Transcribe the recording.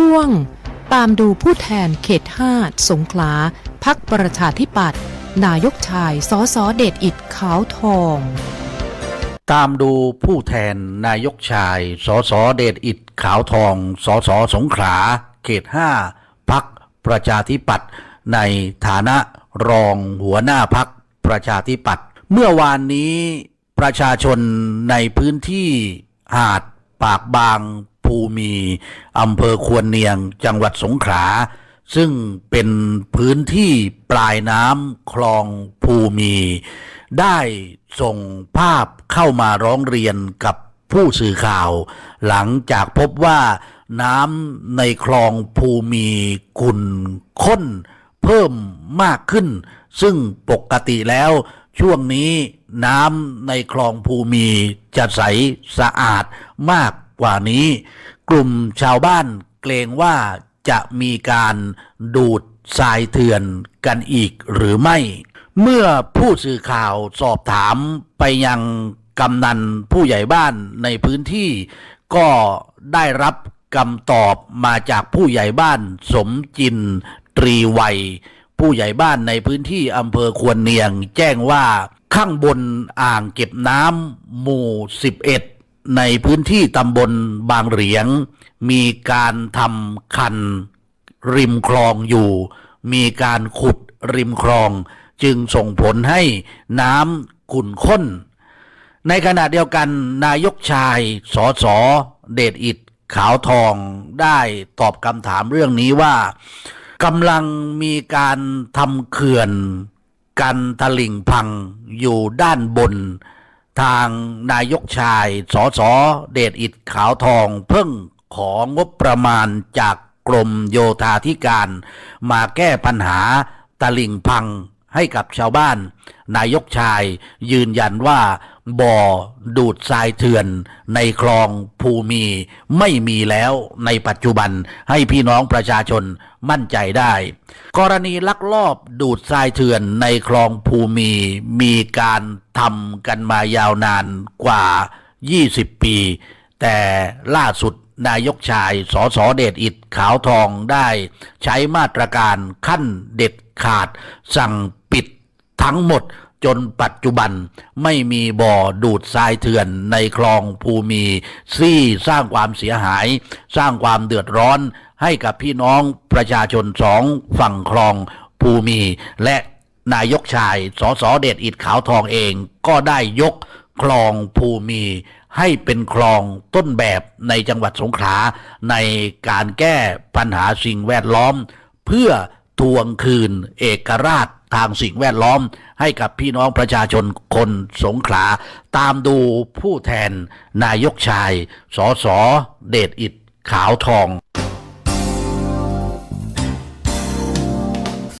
ช่วง ตามดูผู้แทนเขต5สงขลาพักประชาธิปัตย์นายกชายสอสอเดชอิดขาวทอง ตามดูผู้แทนนายกชายสสเดชอิดขาวทองสสสงขลาเขต5พักประชาธิปัตย์ในฐานะรองหัวหน้าพักประชาธิปัตย์เมื่อวานนี้ประชาชนในพื้นที่หาดปากบาง ภูมีอำเภอควรเนียงจังหวัดสงขลาซึ่งเป็นพื้นที่ปลายน้ำคลองภูมี ได้ส่งภาพเข้ามาร้องเรียนกับผู้สื่อข่าว หลังจากพบว่าน้ำในคลองภูมีขุ่นข้นเพิ่มมากขึ้น ซึ่งปกติแล้วช่วงนี้น้ำในคลองภูมีจะใสสะอาดมาก กว่านี้ กลุ่มชาวบ้านเกรงว่าจะมีการดูดทรายเถื่อนกันอีกหรือไม่ เมื่อผู้สื่อข่าวสอบถามไปยังกำนันผู้ใหญ่บ้านในพื้นที่ ก็ได้รับคำตอบมาจากผู้ใหญ่บ้านสมจินตรีวัย ผู้ใหญ่บ้านในพื้นที่อำเภอควรเนียง แจ้งว่าข้างบนอ่างเก็บน้ำหมู่ 11 ในพื้นที่ตำบลบางเหรียง มีการทำคันริมคลองอยู่ มีการขุดริมคลอง จึงส่งผลให้น้ำขุ่นข้น ในขณะเดียวกันนายกชายสอสอเดชอิดขาวทองได้ตอบคำถามเรื่องนี้ว่ากำลังมีการทำเขื่อน กันตลิ่งพังอยู่ด้านบน ทางนายกชายสอสอเดชอิดขาวทอง เพิ่งของงบประมาณจากกรมโยธาธิการ มาแก้ปัญหาตลิ่งพังให้กับชาวบ้าน นายกชายยืนยันว่า บ่อดูดทรายเถื่อน ในคลองภูมีไม่มีแล้วในปัจจุบันให้พี่น้องประชาชนมั่นใจได้ กรณีลักลอบดูดทรายเถื่อนในคลองภูมีมีการทำกันมายาวนานกว่า 20 ปี แต่ล่าสุดนายกชายสอสอเดชอิดขาวทองได้ใช้มาตรการขั้นเด็ดขาดสั่งปิดทั้งหมด จนปัจจุบันไม่มีบ่อดูดทรายเถื่อนในคลองภูมีซี่สร้างความเสียหาย สร้างความเดือดร้อนให้กับพี่น้องประชาชนสองฝั่งคลองภูมีและนายกชายสอสอเดชอิดขาวทองเองก็ได้ยกคลองภูมีให้เป็นคลองต้นแบบในจังหวัดสงขลาในการแก้ปัญหาสิ่งแวดล้อม เพื่อทวงคืนเอกราช ทางสิ่งแวดล้อมให้กับพี่น้องประชาชนคนสงขลา ตามดูผู้แทนนายกชายสอสอเดชอิดขาวทอง